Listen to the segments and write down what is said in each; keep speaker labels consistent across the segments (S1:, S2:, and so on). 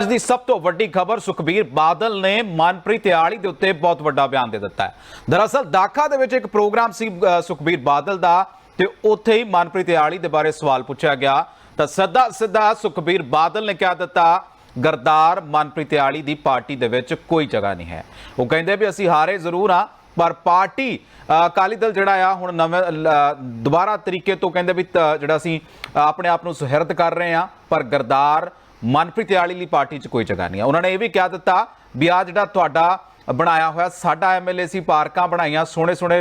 S1: ਅੱਜ ਦੀ ਸਭ ਤੋਂ ਵੱਡੀ ਖਬਰ ਸੁਖਬੀਰ ਬਾਦਲ ਨੇ ਮਨਪ੍ਰੀਤ ਆਲੀ ਦੇ ਉੱਤੇ ਬਹੁਤ ਵੱਡਾ ਬਿਆਨ ਦੇ ਦਿੱਤਾ ਹੈ। ਦਰਅਸਲ ਦਾਖਾ ਦੇ ਵਿੱਚ ਇੱਕ ਪ੍ਰੋਗਰਾਮ ਸੀ ਸੁਖਬੀਰ ਬਾਦਲ ਦਾ ਤੇ ਉੱਥੇ ਹੀ ਮਨਪ੍ਰੀਤ ਆਲੀ ਦੇ ਬਾਰੇ ਸਵਾਲ ਪੁੱਛਿਆ ਗਿਆ। ਤਾਂ ਸਿੱਧਾ ਸਿੱਧਾ ਸੁਖਬੀਰ ਬਾਦਲ ਨੇ ਕਹਿ ਦਿੱਤਾ, ਗਰਦਾਰ ਮਨਪ੍ਰੀਤ ਆਲੀ ਦੀ ਪਾਰਟੀ ਦੇ ਵਿੱਚ ਕੋਈ ਜਗ੍ਹਾ ਨਹੀਂ ਹੈ। ਉਹ ਕਹਿੰਦੇ ਵੀ ਅਸੀਂ ਹਾਰੇ ਜ਼ਰੂਰ ਆ ਪਰ ਪਾਰਟੀ ਅਕਾਲੀ ਦਲ ਜਿਹੜਾ ਆ, ਹੁਣ ਨਵੇਂ ਦੁਬਾਰਾ ਤਰੀਕੇ ਤੋਂ ਕਹਿੰਦੇ ਵੀ ਜਿਹੜਾ ਅਸੀਂ ਆਪਣੇ ਆਪ ਨੂੰ ਸੁਹਿਰਦ ਕਰ ਰਹੇ ਆ ਪਰ ਗਰਦਾਰ ਮਨਪ੍ਰੀਤ ਆਲੀ ਲਈ ਪਾਰਟੀ 'ਚ ਕੋਈ ਜਗ੍ਹਾ ਨਹੀਂ ਹੈ। ਉਹਨਾਂ ਨੇ ਇਹ ਵੀ ਕਹਿ ਦਿੱਤਾ ਵੀ ਆ ਜਿਹੜਾ ਤੁਹਾਡਾ ਬਣਾਇਆ ਹੋਇਆ ਸਾਡਾ ਐਮਐਲਏ ਸੀ ਪਾਰਕਾਂ ਬਣਾਈਆਂ ਸੋਹਣੇ ਸੋਹਣੇ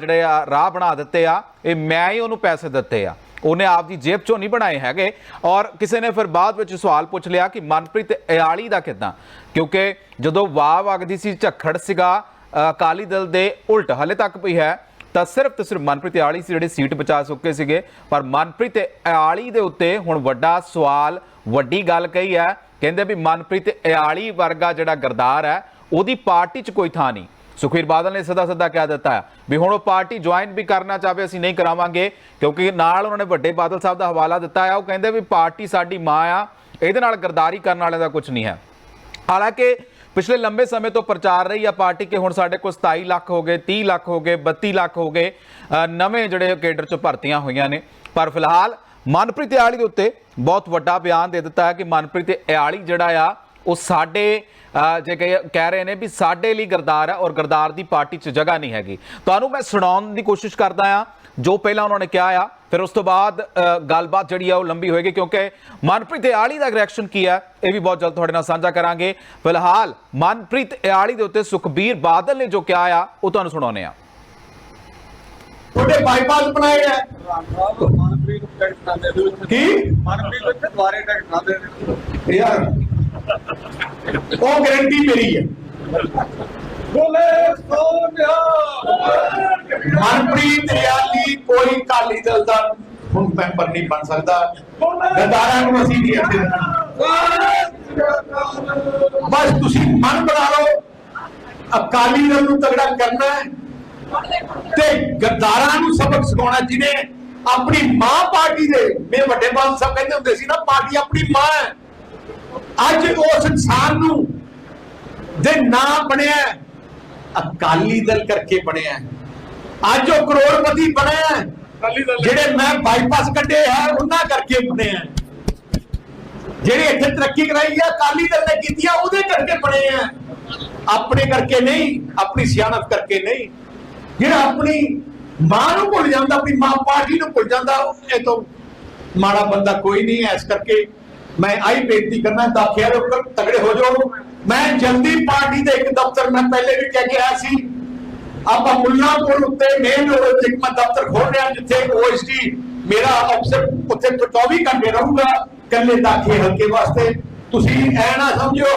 S1: ਜਿਹੜੇ ਆ ਰਾਹ ਬਣਾ ਦਿੱਤੇ ਆ, ਇਹ ਮੈਂ ਹੀ ਉਹਨੂੰ ਪੈਸੇ ਦਿੱਤੇ ਆ। ਉਹਨੇ ਆਪ ਦੀ ਜੇਬ ਚੋਂ ਨਹੀਂ ਬਣਾਏ ਹੈਗੇ। ਔਰ ਕਿਸੇ ਨੇ ਫਿਰ ਬਾਅਦ ਵਿੱਚ ਸਵਾਲ ਪੁੱਛ ਲਿਆ ਕਿ ਮਨਪ੍ਰੀਤ ਇਆਲੀ ਦਾ ਕਿਦਾਂ? ਕਿਉਂਕਿ ਜਦੋਂ ਵਾਹ ਵਗਦੀ ਸੀ, ਝੱਖੜ ਸੀਗਾ ਅਕਾਲੀ ਦਲ ਦੇ ਉਲਟ, ਹਲੇ ਤੱਕ ਵੀ ਹੈ ਤਾਂ ਸਿਰਫ ਤੇ ਸਿਰਫ ਮਨਪ੍ਰੀਤ ਇਆਲੀ ਸੀ ਜਿਹੜੇ ਸੀਟ ਬਚਾ ਚੁੱਕੇ ਸੀਗੇ। ਪਰ ਮਨਪ੍ਰੀਤ ਇਆਲੀ ਦੇ ਉੱਤੇ ਹੁਣ ਵੱਡਾ ਸਵਾਲ, ਵੱਡੀ ਗੱਲ ਕਹੀ ਹੈ। ਕਹਿੰਦੇ ਵੀ ਮਨਪ੍ਰੀਤ ਇਆਲੀ ਵਰਗਾ ਜਿਹੜਾ ਗਰਦਾਰ ਹੈ, ਉਹਦੀ ਪਾਰਟੀ 'ਚ ਕੋਈ ਥਾਂ ਨਹੀਂ। ਸੁਖਬੀਰ ਬਾਦਲ ਨੇ ਸਿੱਧਾ ਸਿੱਧਾ ਕਹਿ ਦਿੱਤਾ ਵੀ ਹੁਣ ਉਹ ਪਾਰਟੀ ਜੁਆਇਨ ਵੀ ਕਰਨਾ ਚਾਹਵੇ, ਅਸੀਂ ਨਹੀਂ ਕਰਾਵਾਂਗੇ, ਕਿਉਂਕਿ ਨਾਲ ਉਹਨਾਂ ਨੇ ਵੱਡੇ ਬਾਦਲ ਸਾਹਿਬ ਦਾ ਹਵਾਲਾ ਦਿੱਤਾ ਹੈ। ਉਹ ਕਹਿੰਦੇ ਵੀ ਪਾਰਟੀ ਸਾਡੀ ਮਾਂ ਆ, ਇਹਦੇ ਨਾਲ ਗਰਦਾਰੀ ਕਰਨ ਵਾਲਿਆਂ ਦਾ ਕੁਝ ਨਹੀਂ ਹੈ। ਹਾਲਾਂਕਿ ਪਿਛਲੇ ਲੰਬੇ ਸਮੇਂ ਤੋਂ ਪ੍ਰਚਾਰ ਰਹੀ ਆ ਪਾਰਟੀ ਕਿ ਹੁਣ ਸਾਡੇ ਕੋਲ 27 ਲੱਖ ਹੋ ਗਏ 30 ਲੱਖ ਹੋ ਗਏ 32 ਲੱਖ ਹੋ ਗਏ ਨਵੇਂ ਜਿਹੜੇ ਕੇਡਰ ਚ ਭਰਤੀਆਂ ਹੋਈਆਂ ਨੇ। ਪਰ ਫਿਲਹਾਲ ਮਨਪ੍ਰੀਤ ਇਆਲੀ ਦੇ ਉੱਤੇ ਬਹੁਤ ਵੱਡਾ ਬਿਆਨ ਦੇ ਦਿੱਤਾ ਹੈ ਕਿ ਮਨਪ੍ਰੀਤ ਇਆਲੀ ਜਿਹੜਾ ਆ ਉਹ ਸਾਡੇ ਜੇ ਕਹੇ- ਕਹਿ ਰਹੇ ਨੇ ਵੀ ਸਾਡੇ ਲਈ ਗਰਦਾਰ ਹੈ ਔਰ ਗਰਦਾਰ ਦੀ ਪਾਰਟੀ 'ਚ ਜਗ੍ਹਾ ਨਹੀਂ ਹੈਗੀ। ਤੁਹਾਨੂੰ ਮੈਂ ਸੁਣਾਉਣ ਦੀ ਕੋਸ਼ਿਸ਼ ਕਰਦਾ ਆ ਜੋ ਪਹਿਲਾਂ ਉਹਨਾਂ ਨੇ ਕਿਹਾ ਆ ਫਿਰ ਉਸ ਤੋਂ ਬਾਅਦ ਗੱਲਬਾਤ ਜਿਹੜੀ ਆ ਉਹ ਲੰਬੀ ਹੋਏਗੀ ਕਿਉਂਕਿ ਮਨਪ੍ਰੀਤ ਇਆਲੀ ਦਾ ਰਿਐਕਸ਼ਨ ਕੀ ਹੈ ਇਹ ਵੀ ਬਹੁਤ ਜਲਦ ਤੁਹਾਡੇ ਨਾਲ ਸਾਂਝਾ ਕਰਾਂਗੇ। ਫਿਲਹਾਲ ਮਨਪ੍ਰੀਤ ਇਆਲੀ ਦੇ ਉੱਤੇ ਸੁਖਬੀਰ ਬਾਦਲ ਨੇ ਜੋ ਕਿਹਾ ਆ ਉਹ ਤੁਹਾਨੂੰ ਸੁਣਾਉਨੇ ਆ
S2: ਤੁਹਾਡੇ ਬਾਈਪਾਸ ਬਣਾਏ ਆ।
S3: ਮਨਪ੍ਰੀਤ ਟਿਕਟ ਨਾ ਦੇ
S2: ਕੀ?
S3: ਮਨਪ੍ਰੀਤ ਦੁਆਰੇ ਟਿਕਟ ਨਾ ਦੇ
S2: ਯਾਰ ਉਹ ਗਾਰੰਟੀ ਮੇਰੀ ਹੈ।
S3: ਬੋਲੇ ਸੋਨਿਆ
S2: ਮਨਪ੍ਰੀਤ ਰਿਆਲੀ ਕੋਈ ਕਾਲੀ ਦਲ ਦਾ ਹੁਣ ਮੈਂਬਰ ਨਹੀਂ ਬਣ ਸਕਦਾ। ਗਦਾਰਾਂ ਨੂੰ ਅਸੀਂ ਨਹੀਂ ਅੱਗੇ ਬਸ ਤੁਸੀਂ ਮਨ ਬਣਾ ਲਓ। ਅਕਾਲੀ ਦਲ ਨੂੰ ਤਗੜਾ ਕਰਨਾ ਹੈ। ਤੇ ਗਦਾਰਾਂ ਨੂੰ ਸਬਕ ਸਿਖਾਉਣਾ ਜਿਹਨੇ ਆਪਣੀ ਮਾਂ ਪਾਰਟੀ ਦੇ ਮੇਰੇ ਵੱਡੇ ਬਾਲ ਸਾਹਿਬ ਕਹਿੰਦੇ ਹੁੰਦੇ ਸੀ ਨਾ ਪਾਰਟੀ ਆਪਣੀ ਮਾਂ ਹੈ। ਅੱਜ ਉਸ ਇਨਸਾਨ ਨੂੰ ਦੇ ਨਾਂ ਬਣਿਆ ਹੈ, ਅਕਾਲੀ ਦਲ ਕਰਕੇ ਬਣਿਆ ਹੈ। ਅੱਜ ਉਹ ਕਰੋੜਪਤੀ ਬਣਿਆ ਹੈ। ਜਿਹੜੇ ਮੈਂ ਬਾਈਪਾਸ ਕੱਢੇ ਹੈ ਉਹਨਾਂ ਕਰਕੇ ਬਣਿਆ ਹੈ। ਜਿਹੜੇ ਇੱਥੇ ਤਰੱਕੀ ਕਰਾਈ ਹੈ ਅਕਾਲੀ ਦਲ ਨੇ ਕੀਤੀ ਆ ਉਹਦੇ ਕਰਕੇ ਬਣੇ ਆ ਆਪਣੇ ਕਰਕੇ ਨਹੀਂ ਆਪਣੀ ਸਿਆਣਪ ਕਰਕੇ ਨਹੀਂ ਜਿਹੜਾ ਆਪਣੀ ਮਾਂ ਨੂੰ ਭੁੱਲ ਜਾਂਦਾ ਆਪਣੀ ਮਾਂ ਪਾਰਟੀ ਨੂੰ ਭੁੱਲ ਜਾਂਦਾ ਇਹ ਤੋਂ ਮਾੜਾ ਬੰਦਾ ਕੋਈ ਨਹੀਂ ਹੈ ਇਸ ਕਰਕੇ ਮੈਂ ਆਈ ਬੇਨਤੀ ਕਰਨਾ ਦਾਖਿਆ ਦੇ ਉੱਪਰ ਤਗੜੇ ਹੋ ਜਾਓ। ਮੈਂ ਜਲਦੀ ਪਾਰਟੀ ਦੇ ਇੱਕ ਦਫ਼ਤਰ ਮੈਂ ਪਹਿਲੇ ਵੀ ਕਹਿ ਕੇ ਆਇਆ ਸੀ, ਆਪਾਂ ਮੁੱਲਾਂਪੁਰ ਉੱਤੇ ਮੇਨ ਰੋਡ ਉੱਤੇ ਇੱਕ ਦਫ਼ਤਰ ਖੋਲ ਰਿਹਾ, ਜਿੱਥੇ ਓਐਸਟੀ ਮੇਰਾ ਅਫਸਰ ਉੱਥੇ 24 ਘੰਟੇ ਰਹੂਗਾ ਕੱਲੇ ਦਾਖੇ ਹਲਕੇ ਵਾਸਤੇ। ਤੁਸੀਂ ਐ ਨਾ ਸਮਝੋ